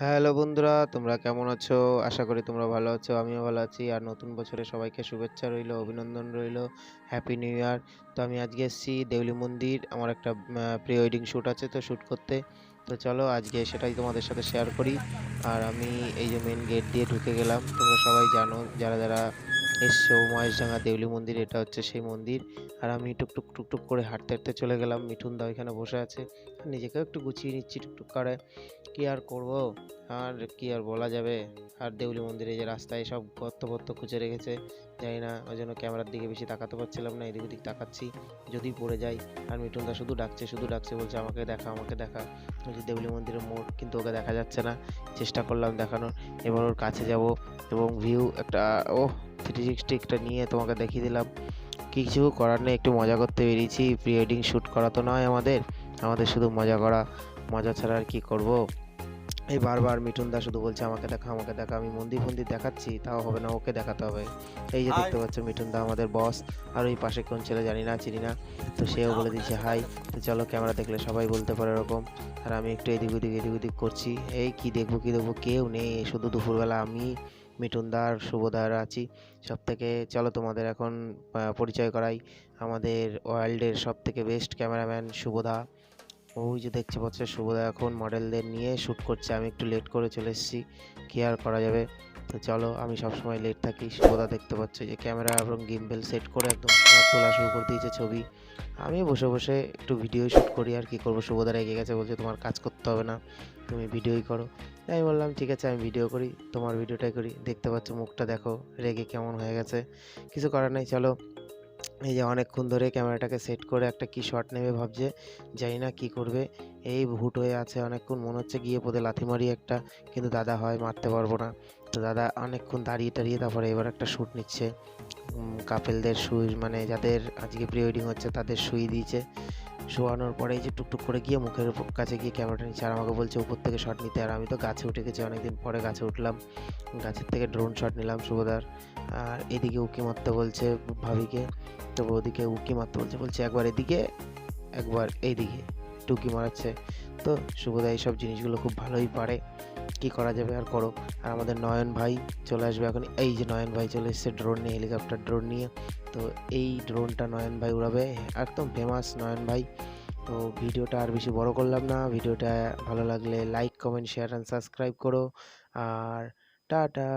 Hello বন্ধুরা, তোমরা কেমন আছো? আশা করি তোমরা ভালো আছো, আমিও ভালো আছি। আর নতুন বছরে সবাইকে শুভেচ্ছা রইল, অভিনন্দন রইল হ্যাপি নিউ ইয়ার তো আমি আজকে এসেছি দেউলি মন্দির, আমার একটা প্রি ওয়েডিং শ্যুট আছে তো শ্যুট করতে। তো চলো আজকে সেটাই তোমাদের সাথে শেয়ার করি। আর আমি এই যে মেন গেট দিয়ে ঢুকে গেলাম, তোমরা সবাই জানো, যারা যারা এসছো মহেশডাঙ্গা দেউলি মন্দির, এটা হচ্ছে সেই মন্দির। আর আমি টুকটুক টুকটুক করে হাঁটতে হাঁটতে চলে গেলাম মিঠুন দা ওইখানে বসে আছে। নিজেকেও একটু গুছিয়ে নিচ্ছি টুকটুক করে। কি আর করব? আর কি আর বলা যাবে? আর দেউলি মন্দিরে যে রাস্তায় সব গর্ত ফর্ত খুঁজে রেখেছে, জানি না, ওই জন্য ক্যামেরার দিকে বেশি তাকাতে পারছিলাম না, এদিক ওদিক তাকাচ্ছি, যদি পড়ে যাই। আর মিঠুনদা শুধু ডাকছে শুধু ডাকছে, বলছে, আমাকে দেখা আমাকে দেখা। বলছি, দেউলি মন্দিরের মোড়, কিন্তু ওকে দেখা যাচ্ছে না। চেষ্টা করলাম দেখানোর। এবার ওর কাছে যাব এবং ভিউ একটা ও থ্রি সিক্সটি একটা নিয়ে তোমাকে দেখিয়ে দিলাম। কিছু করার নেই একটু মজা করতে বেরিয়েছি। প্রি ওয়েডিং শ্যুট করা তো নয় আমাদের। আমাদের শুধু মজা করা। মজা ছাড়া আর কি করব? এই বারবার মিঠুন দা শুধু বলছে আমাকে দেখা আমাকে দেখা। আমি মন্দির ফন্দির দেখাচ্ছি তাও হবে না ওকে দেখাতে হবে। এই যে দেখতে পাচ্ছ মিঠুন দা আমাদের বস আর ওই পাশে কোন ছেলে জানি না চিনি না। তো সেও বলে দিচ্ছে হাই তো চলো ক্যামেরা দেখলে সবাই বলতে পারে এরকম আর আমি একটু এদিক ওদিক এদিক ওদিক করছি। এই কি দেখব কি দেখব কেউ নেই। শুধু দুপুরবেলা আমি। মিঠুন দা আর শুভদার আছি। সব থেকে চলো তোমাদের এখন পরিচয় করাই। আমাদের ওয়ার্ল্ডের সব থেকে বেস্ট ক্যামেরাম্যান শুভদা ওই যে দেখতে পাচ্ছ শুভদা এখন মডেলদের নিয়ে শ্যুট করছে। আমি একটু লেট করে চলে এসেছি। কি আর করা যাবে? তো চলো, আমি সবসময় লেট থাকি। শুভদা দেখতে পাচ্ছ যে ক্যামেরা এবং গিম্বেল সেট করে একদম তোলা শুরু করে দিয়েছে ছবি। আমি বসে বসে একটু ভিডিও শ্যুট করি আর কি করব। শুভদা রেগে গেছে, বলছে তোমার কাজ করতে হবে না, তুমি ভিডিওই করো। আমি বললাম, ঠিক আছে, আমি ভিডিও করি, তোমার ভিডিওটাই করি। দেখতে পাচ্ছ মুখটা, দেখো, রেগে কেমন হয়ে গেছে। কিছু করার নাই, চলো। এই যে অনেকক্ষণ ধরে ক্যামেরাটাকে সেট করে একটা কি শট নেবে ভাবছে, জানি না কি করবে। এই ভুট হয়ে আছে, অনেকক্ষণ মনে হচ্ছে গিয়ে পদে লাথি মারি একটা, কিন্তু দাদা হয় মারতে পারব না। তো দাদা অনেকক্ষণ দাঁড়িয়ে টাড়িয়ে তারপরে এবার একটা শ্যুট নিচ্ছে। কাপেলদের সুই মানে যাদের আজকে প্রি ওয়েডিং হচ্ছে তাদের সুই দিয়েছে। শোয়ানোর পরে এই যে টুকটুক করে গিয়ে মুখের কাছে গিয়ে ক্যামেরাটা নিচ্ছে আর আমাকে বলছে, উপর থেকে শট নিতে। আর আমি তো গাছে উঠে গেছি, অনেকদিন পরে গাছে উঠলাম। গাছের থেকে ড্রোন শট নিলাম শুভদার আর এদিকে উকি মারতে বলছে ভাবিকে, তো ওদিকে উকি মারতে বলছে বলছে একবার এদিকে, একবার এইদিকে। টুকি মারাচ্ছে। তো শুভদা এইসব জিনিসগুলো খুব ভালোই পারে। কি করা যাবে আর করো। আর আমাদের নয়ন ভাই চলে আসবে এখন। এই যে নয়ন ভাই চলে এসেছে ড্রোন নিয়ে হেলিকপ্টার ড্রোন নিয়ে। তো এই ড্রোনটা নয়ন ভাই উড়াবে। একদম ফেমাস নয়ন ভাই। তো ভিডিওটা আর বেশি বড় করলাম না। ভিডিওটা ভালো লাগলে like comment share and subscribe করো। আর টাটা!